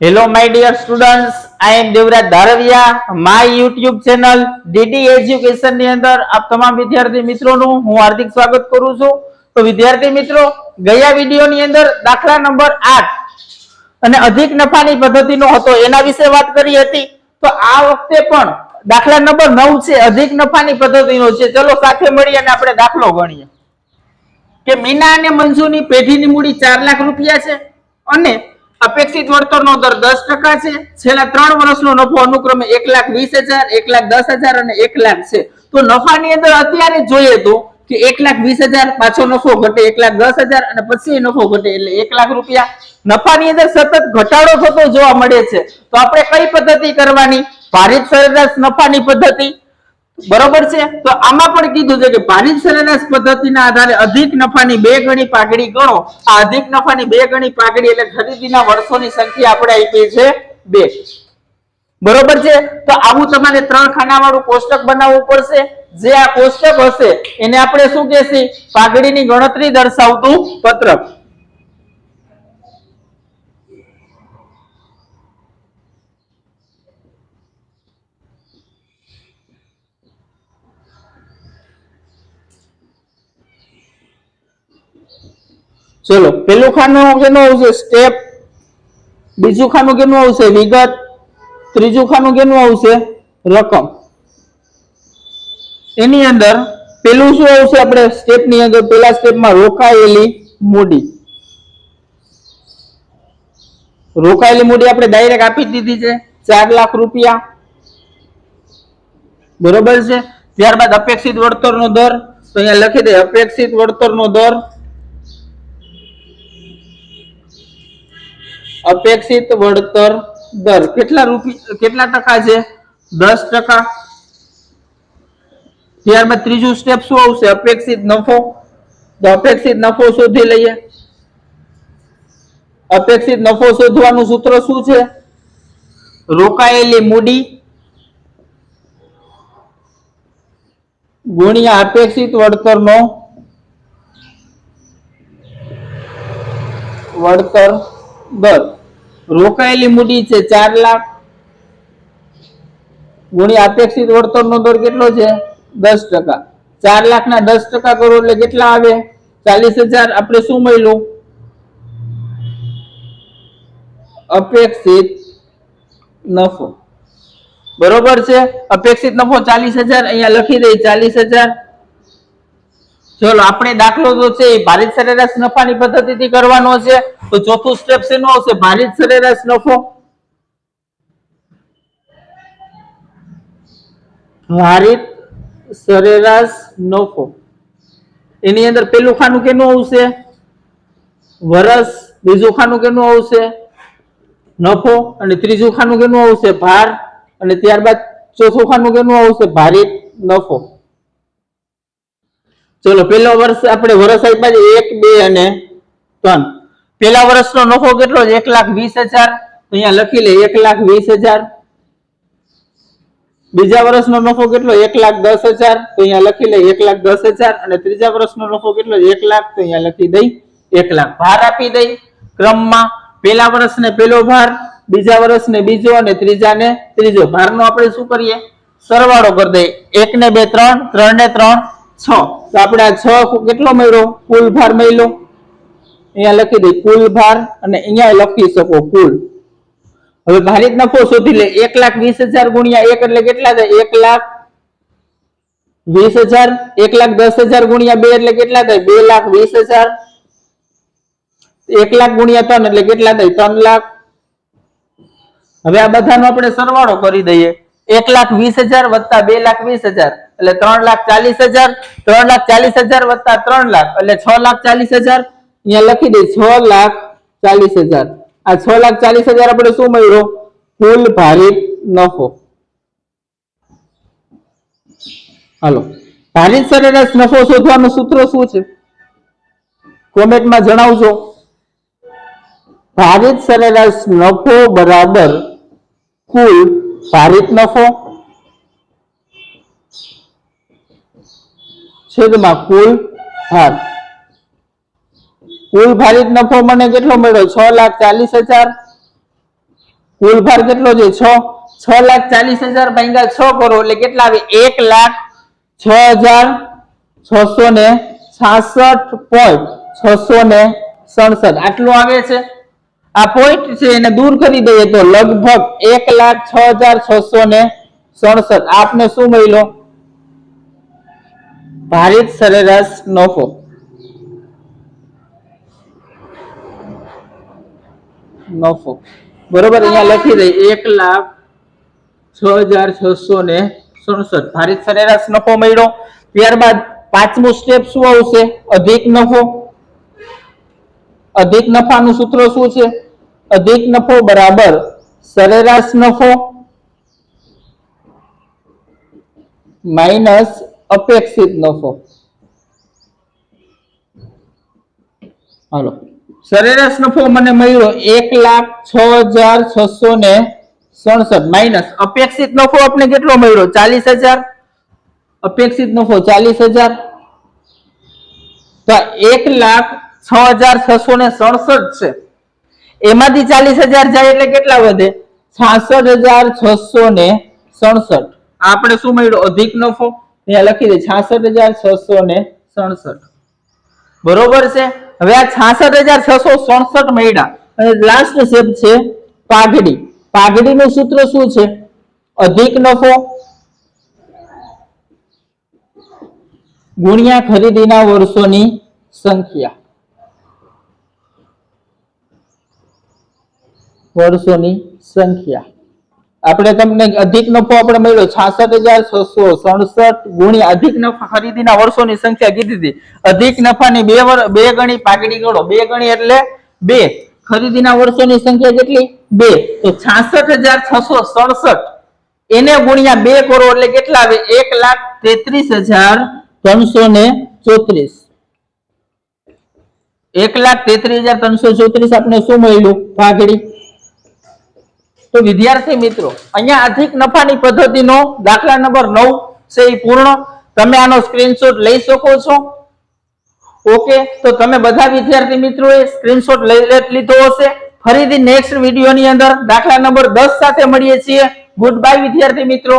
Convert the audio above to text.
Hello my dear students I am Devraj Dharviya my YouTube channel DD એજ્યુકેશનની અંદર આપ તમામ વિદ્યાર્થી મિત્રોનું હું હાર્દિક સ્વાગત કરું છું. તો વિદ્યાર્થી મિત્રો, ગયા વીડિયો ની અંદર દાખલા નંબર આઠ અને અધિક નફાની પદ્ધતિનો હતો. એના વિશે વાત કરી હતી. તો આ વખતે પણ દાખલા નંબર નવ છે, અધિક નફાની પદ્ધતિનો છે. ચલો સાથે મળી અને આપણે દાખલો ગણીએ. કે મીના અને મંજુની પેઢીની મૂડી ચાર લાખ રૂપિયા છે અને અપેક્ષિત વળતરનો દર દસ ટકા છે. છેલ્લા ત્રણ વર્ષનો નફો અનુક્રમે એક લાખ વીસ હજાર, એક લાખ દસ હજાર અને એક લાખ છે. તો નફાની અંદર અત્યારે જોઈએ તો કે એક લાખ વીસ હજાર પાછો નફો ઘટે, એક લાખ દસ હજાર અને પછી નફો ઘટે એટલે એક લાખ રૂપિયા. નફાની અંદર સતત ઘટાડો થતો જોવા મળે છે. તો આપણે કઈ પદ્ધતિ કરવાની? ભારત સરેરાશ નફાની પદ્ધતિ? બરોબર છે? તો આમાં પણ કીધું છે કે ભારિત સરેરાશ પદ્ધતિના આધારે અધિક નફાની બે ગણી પાઘડી ગણો. આ અધિક નફાની બે ગણી પાઘડી એટલે ખરીદીના વર્ષોની સંખ્યા આપણે આપી છે બે. બરોબર છે? તો આવું તમારે ત્રણ ખાના વાળું કોષ્ટક બનાવવું પડશે. જે આ કોષ્ટક હશે એને આપણે શું કહેશી? પાઘડીની ગણતરી દર્શાવતું પત્રક ચલો, પેલું ખાનું કેનું આવશે સ્ટેપ બીજું ખાનું કેનું આવશે? વિગત. ત્રીજું ખાનું કેનું આવશે? રકમ. એની અંદર પેલું શું આવશે આપણે? સ્ટેપની અંદર પેલા સ્ટેપમાં રોકાયેલી મૂડી. રોકાયેલી મૂડી આપણે ડાયરેક્ટ આપી દીધી છે. ચાર લાખ રૂપિયા. બરોબર છે? ત્યારબાદ અપેક્ષિત વળતરનો દર. તો અહીંયા લખી દે, અપેક્ષિત વળતરનો દર અપેક્ષિત વળતર દર કેટલા રૂપિયા કેટલા ટકા છે? દસ ટકા. ત્યારબાદ ત્રીજું સ્ટેપ શું આવશે? અપેક્ષિત નફો. તો અપેક્ષિત નફો શોધી લઈએ. અપેક્ષિત નફો શોધવાનું સૂત્ર શું છે? રોકાયેલી મૂડી ગુણ્યા અપેક્ષિત વળતરનો વળતર દર. રોકાયેલી મૂડી છે ચાર લાખ. ગુણ્યા અપેક્ષિત વળતરનો દર કેટલો છે? દસ ટકા. ચાર લાખ ના દસ ટકા કરો એટલે કેટલા આવે? ચાલીસ હજાર. આપણે શું મળ્યું? અપેક્ષિત નફો. બરોબર છે? અપેક્ષિત નફો ચાલીસ હજાર. અહીંયા લખી દઈ ચાલીસ હજાર. ચલો, આપણે દાખલો જો છે એ ભારિત સરેરાશ નફાની પદ્ધતિથી કરવાનો છે, તો ચોથું સ્ટેપ શેનું આવશે ભારિત સરેરાશ નફો. ભારિત સરેરાશ નફો. એની અંદર પેલું ખાનું કેનું આવશે? વરસ. બીજું ખાનું કેનું આવશે? નફો. અને ત્રીજું ખાનું કેનું આવશે? ભાર. અને ત્યારબાદ ચોથું ખાનું કેનું આવશે? ભારિત નફો. ચલો પેલો વર્ષ આપણે વર્ષ આપ્યા છે, એક, બે અને ત્રણ. પેલા વર્ષનો નફો કેટલો એક લાખ વીસ હજાર. અહીંયા લખી લે, એક લાખ વીસ હજાર. બીજા વર્ષનો નફો કેટલો? એક લાખ દસ હજાર. તો અહીંયા લખી લે, એક લાખ દસ હજાર. અને ત્રીજા વર્ષનો નફો કેટલો? એક લાખ. તો અહીંયા લખી દઈ, એક લાખ. ભાર આપી દઈ ક્રમમાં. પેલા વર્ષને પેલો ભાર, બીજા વર્ષને બીજો અને ત્રીજાને ત્રીજો. ભારનો આપણે શું કરીએ? સરવાળો કરી દઈએ. એક ને બે, ત્રણ ત્રણ ને ત્રણ. છ. તો આપણે આ છ કેટલો મળ્યો? કુલ ભાર મળ્યો? અહીંયા લખી દઈ કુલ ભાર અને અહીંયા લખી શકો કુલ. હવે ભારિત નફો શોધી લે, એક લાખ વીસ હજાર ગુણ્યા એક એટલે કેટલા થાય? એક લાખ વીસ હજાર, એક લાખ દસ હજાર ગુણ્યા બે એટલે કેટલા થાય? બે લાખ વીસ હજાર. એક લાખ ગુણ્યા ત્રણ એટલે કેટલા થાય? ત્રણ લાખ. હવે આ બધાનો આપણે સરવાળો કરી દઈએ. એક લાખ વીસ હજાર વત્તા બે લાખ વીસ હજાર. એટલે ત્રણ લાખ ચાલીસ હજાર, ત્રણ લાખ ચાલીસ હજાર વત્તા ત્રણ લાખ, એટલે છ લાખ ચાલીસ હજાર. અહીંયા લખી દઈએ છ લાખ ચાલીસ હજાર. આ છ લાખ ચાલીસ હજાર આપણે શું મળ્યો? કુલ ભારિત નફો. હાલો. ભારિત સરેરાશ નફો શોધવાનું સૂત્ર શું છે? કોમેન્ટમાં જણાવજો. ભારિત સરેરાશ નફો બરાબર કુલ ભારિત નફો. છેદમાં કુલ ભાર કુલ ભારિત નફો મને કેટલો મળ્યો? છ લાખ ચાલીસ હજાર. કુલ ભાર કેટલો છે? છ. છ લાખ ચાલીસ હજાર ભાગ્યા છ કરો એટલે કેટલા આવે? એક લાખ છ હજાર છસો ને છાસઠ પોઈન્ટ છસો ને સડસઠ. આટલું આવે છે? આ પોઈન્ટ છે એને દૂર કરી દઈએ તો લગભગ એક લાખ છ હજાર છસો ને સડસઠ. આપને શું મળ્યો? ભારિત સરેરાશ નફો નફો બરોબર, અહીંયા લખી દઈએ એક લાખ છ હજાર છસો ને સડસઠ. ભારત સરેરાશ નફો મળ્યો. ત્યારબાદ પાંચમું સ્ટેપ શું આવશે? અધિક નફો અધિક નફાનું સૂત્ર શું છે? અધિક નફો બરાબર સરેરાશ નફો માઇનસ અપેક્ષિત નફો. હાલો. સરેરાશ નફો મને મળ્યો એક લાખ છ હજાર છસો ને સડસઠ માઇનસ અપેક્ષિત નફો આપણે કેટલો મળ્યો? ચાલીસ હજાર. અપેક્ષિત નફો ચાલીસ હજાર. એક લાખ છ હજાર છસો ને સડસઠ છે. એમાંથી ચાલીસ હજાર જાય એટલે કેટલા વધે? છાસઠ હજાર છસો ને સડસઠ. આપણે શું મળ્યું? અધિક નફો. અહીંયા લખી દે, છાસઠ હજાર છસો ને સડસઠ. બરોબર છે? હવે આ છાસઠ હજાર છસો સડસઠ મળ્યા. અને લાસ્ટ શેપ છે પાઘડી. પાઘડીનું સૂત્ર શું છે? અધિક નફો ગુણ્યા ખરીદીના વર્ષોની સંખ્યા. વર્ષોની સંખ્યા. આપણે તમને અધિક નફો આપણે મળ્યો છાસઠ હજાર છસો સડસઠ ગુણ્યા અધિક નફા ખરીદીના વર્ષોની સંખ્યા કીધી હતી. અધિક નફાની બે બે ગણી પાઘડી ગણો. બે ગણી એટલે બે. ખરીદીના વર્ષોની સંખ્યા કેટલી? બે. તો છાસઠ હજાર છસો સડસઠ. એને ગુણ્યા બે કરો એટલે કેટલા આવે? એક લાખ તેત્રીસ હજાર ત્રણસો ને ચોત્રીસ. એક લાખ તેત્રીસ હજાર ત્રણસો ચોત્રીસ આપણે શું મળ્યું? પાઘડી તો વિદ્યાર્થી મિત્રો, અહીંયા અધિક નફાની પદ્ધતિનો દાખલા નંબર નવ છે એ પૂર્ણ. તમે આનો સ્ક્રીનશોટ લઈ શકો છો. ઓકે, તો તમે બધા વિદ્યાર્થી મિત્રોએ સ્ક્રીનશોટ લઈ લીધો હશે. ફરીથી નેક્સ્ટ વિડીયોની અંદર દાખલા નંબર દસ સાથે મળીએ છીએ. ગુડ બાય વિદ્યાર્થી મિત્રો.